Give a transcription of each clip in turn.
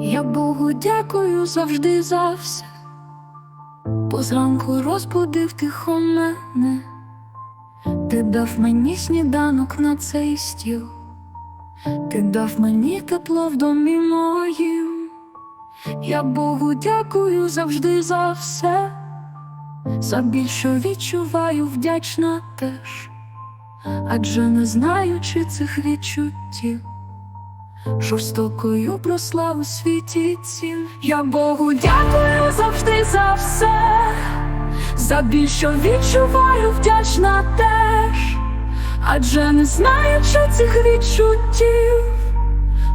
Я Богу дякую завжди за все. Позранку розбудив тихо мене, ти дав мені сніданок на цей стіл, ти дав мені тепло в домі моїм. Я Богу дякую завжди за все, за біль, що відчуваю, вдячна теж, адже не знаючи цих відчуттів. Жорстокою просла у світі цін. Я Богу дякую завжди за все, за біль, що відчуваю, вдячна теж, адже не знаючи цих відчуттів,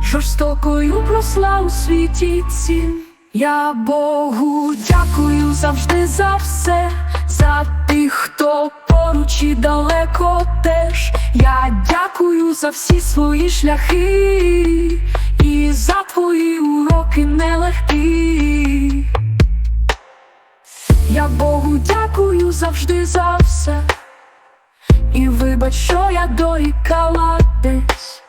жорстокою просла у світі цін. Я Богу дякую завжди за все, за тих, хто поруч і далеко теж. Я за всі свої шляхи і за твої уроки нелегкі. Я Богу дякую завжди за все. І вибач, що я дорікала десь,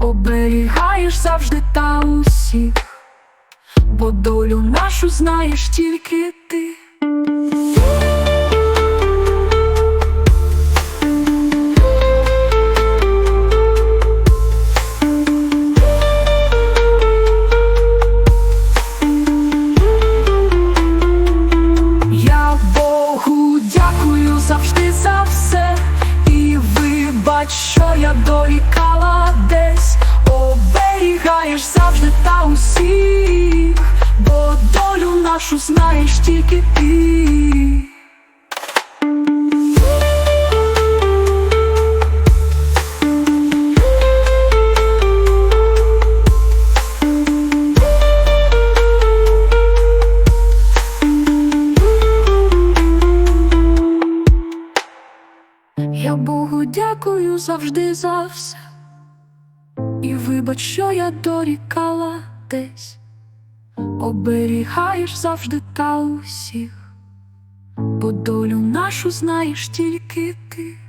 оберігаєш завжди та усіх, бо долю нашу знаєш тільки дякую завжди за все. І вибач, що я дорікала десь, оберігаєш завжди та усіх, бо долю нашу знаєш тільки ти. Я Богу дякую завжди за все. І вибач, що я дорікала десь, оберігаєш завжди та усіх, бо долю нашу знаєш тільки ти.